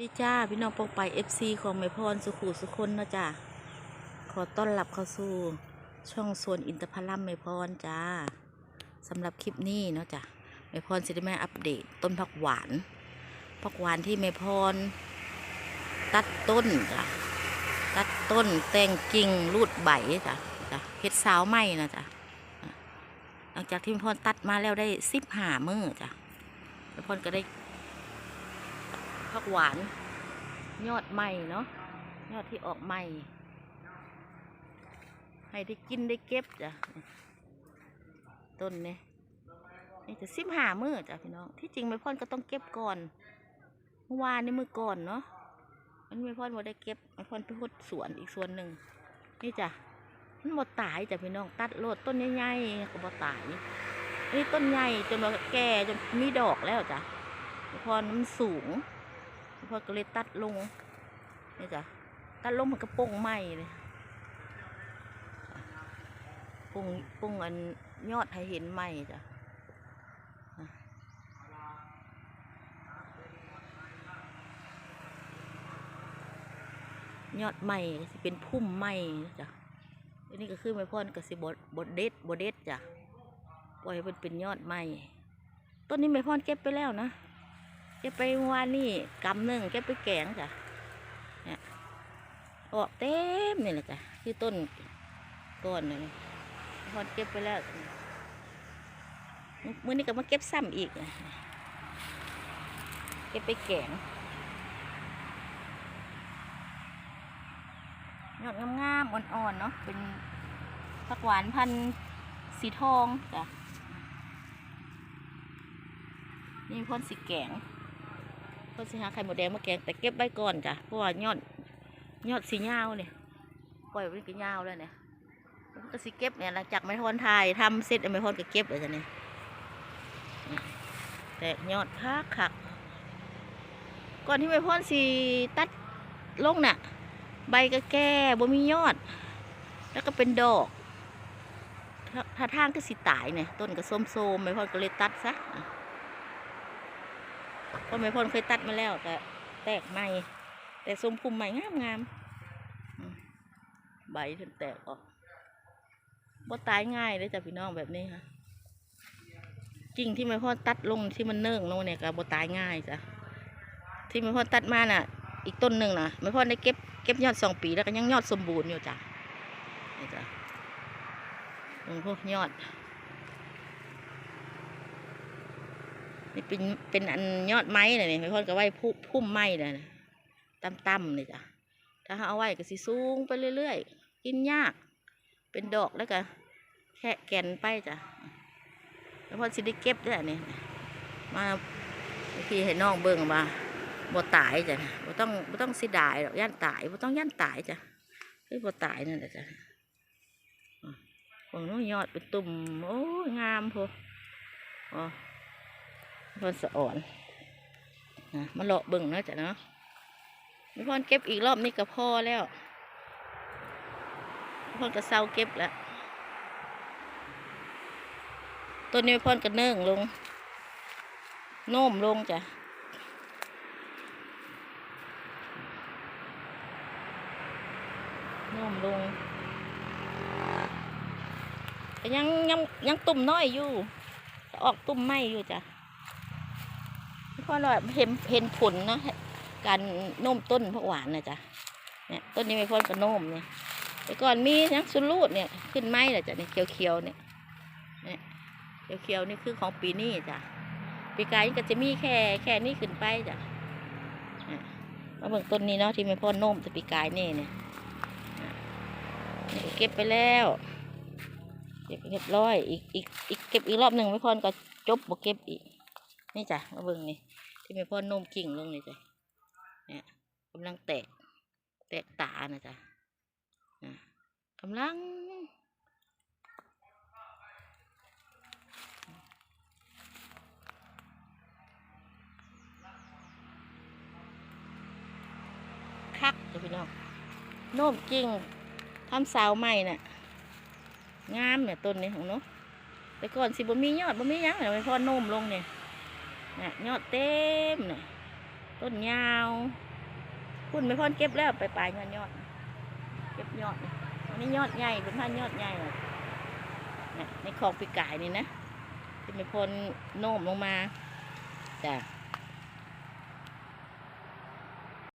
ดีจ้าพี่น้องปองไปเอฟซีของแม่พรสุขุสุคนนะจ้าขอต้อนรับเข้าสู่ช่องสวนอินทพลัมแม่พรจ้าสำหรับคลิปนี้เนาะจ้าแม่พรสิได้มาอัปเดตต้นผักหวานผักหวานที่แม่พร ตัดต้นจ้ะตัดต้นแตงกิ่งรูดใบจ้ะจ้ะเฮ็ดสาวไหมนะจ้ะหลังจากที่แม่พรตัดมาแล้วได้สิบห้ามือจ้ะแม่พรก็ได้ ผักหวาน ยอดใหม่เนาะยอดที่ออกใหม่ ให้ได้กินได้เก็บจ้ะต้นนี้นี่จะสิบหามือจ้ะพี่น้องที่จริงไม่พ่อนก็ต้องเก็บก่อนเมื่อวานนี่มือก่อนเนาะมันไม่พ่อนบ่ได้เก็บไม่พ่อนไปหดสวนอีกส่วนหนึ่งนี่จ้ะมันบ่ตายจ้ะพี่น้องตัดโลดต้นใหญ่ๆก็บ่ตายนี่ต้นใหญ่จนว่าแก่จนมีดอกแล้วจ้ะพ่อนมันสูง พอก็เลยตัดลงนี่จ้ะตัดลงมันก็โป่งไหมเลยโป่งโป่งอันยอดให้เห็นไหมจ้ะยอดไหมก็สิเป็นพุ่มไหมจ้ะอันนี้ก็คือไม่พ่อนก็สิบดบดเด็ดบดเด็ดจ้ะปล่อยมันเป็นยอดไหมต้นนี้ไม่พ่อนเก็บไปแล้วนะ เก็บไปเมื่อวานนี่กำหนึ่งเก็บไปแกงจ้ะเนี่ยออกเต็มนี่แหละจ้ะที่ต้นก้อนเลยพอเก็บไปแล้วมื้อนี้ก็มาเก็บซ้ำอีกนะเก็บไปแกงยอดงามๆอ่อนๆเนาะเป็นผักหวานพันธุ์สีทองจ้ะนี่พ่นสีแกง ก็สิหาไข่หมดแดงมาแกงแต่เก็บไว้ก่อนจ้ะเพราะว่ายอดยอดสียาเนี่ยปล่อยไว้ก็ยาแล้วเนี่ยแล้วก็สิเก็บเนี่ยหลังจากไม่ทนทายทำเสร็จไม่ทนก็เก็บเลยจ้ะเนี่ยแต่ยอดคักคักก่อนที่ไม่พ้นสีตัดลงน่ะ ใบก็แก่บ่มียอด แล้วก็เป็นดอกถ้าทางก็สิตายเนี่ยต้นก็ส้มๆไม่พ้นก็เลยตัดซะ พราะไม่พ้นเคยตัดมาแล้วแต่แตกใหม่ แต่สมภูมิใหม่งามงามๆใบถึงแตกออกบ่ตายง่ายเลยจ้ะพี่น้องแบบนี้ค่ะกิ่งที่ไม่พ้นตัดลงที่มันเนิ่งลงเนี่ยก็บ่ตายง่ายจ้ะที่ไม่พ้นตัดมาน่ะ อีกต้นหนึ่งน่ะไม่พ้นได้เก็บเก็บยอดสองปีแล้วก็ยังยอดสมบูรณ์อยู่จ้ะนี่จ้ะลงพวกยอด นี่เป็นเป็นอันยอดไม้เลยนี่ไม่พ้นก็ไว้พุ่มพุ่มไม้เลยนะต่ำๆเลยจ้ะถ้าเอาไว้ก็สิสูงไปเรื่อยๆกินยาก เป็นดอกแล้วก็แค่แก่นไปจ้ะแล้วพอสิได้เก็บด้วยนี่มาพี่ให้น้องเบิ่งมาบ่ตายจ้ะบ่ต้องบ่ต้องเสิดายหรอกย่านตายบ่ต้องย่านตายจ้ะคือบ่ตายนั่นแหละจ้ะอะเบิ่งน้องยอดเป็นตุ่มโอ้ยงามพออ๋อ พอนสะอ่อนนะมาเลาะเบิ่งเนาะจ้ะเนาะมีพอนเก็บอีกรอบนี้ก็พอแล้วพอนก็เศร้าเก็บแล้วต้นนี้พอนก็เนื่องลง โน้มลงจ้ะโน้มลงแต่ยังยังยังตุ่มน้อยอยู่ ออกตุ่มไหมอยู่จ้ะ เพราะเราเห็นเห็นผลเนาะการโน้มต้นผักหวานนะจ๊ะเนี่ยต้นนี้ไม่พ้นกับโน้มเนี่ยแต่ก่อนมีนักสุรูดเนี่ยขึ้นไม้แหละจ้ะเนี่ยเขียวๆเนี่ยเนี่ยเขียวๆนี่คือของปีนี้จ้ะปีกายนี่ก็จะมีแค่แค่นี้ขึ้นไปจ้ะเนี่ยมาเบิ่งต้นนี้เนาะที่ไม่พ้นโน้มแต่ปีกายนี่เนี่ยเนี่ยเก็บไปแล้วเก็บเรียบร้อยอีกอีกอีกเก็บอีกรอบหนึ่งไม่พ้นก็จบบ่เก็บอีก นี่จ้ะมาเบิ่งนี่ ที่แม่พ่อโน้มกิ่งลงนี่จ้ะเนี่ยกำลังแตก แตกตานะจ้ะอะกำลังคักจ้ะพี่น้องโน้มกิ่งทำสาวใหม่น่ะ งามเนี่ยต้นนี้ของเนาะแต่ก่อนสิบ่มียอดบ่มียังเลยแม่พ่อโน้มลงเนี่ย เนี่ยยอดเต็มเนี่ยต้นยาวคุณไม่พ้นเก็บแล้วไปปลายยอดยอดเก็บยอดนี่อันนี้ยอดใหญ่เป็นพันยอดใหญ่เลยเนี่ยในคลองปีกายนี่นะที่ไม่พ้นโน้มลงมาจ้ะ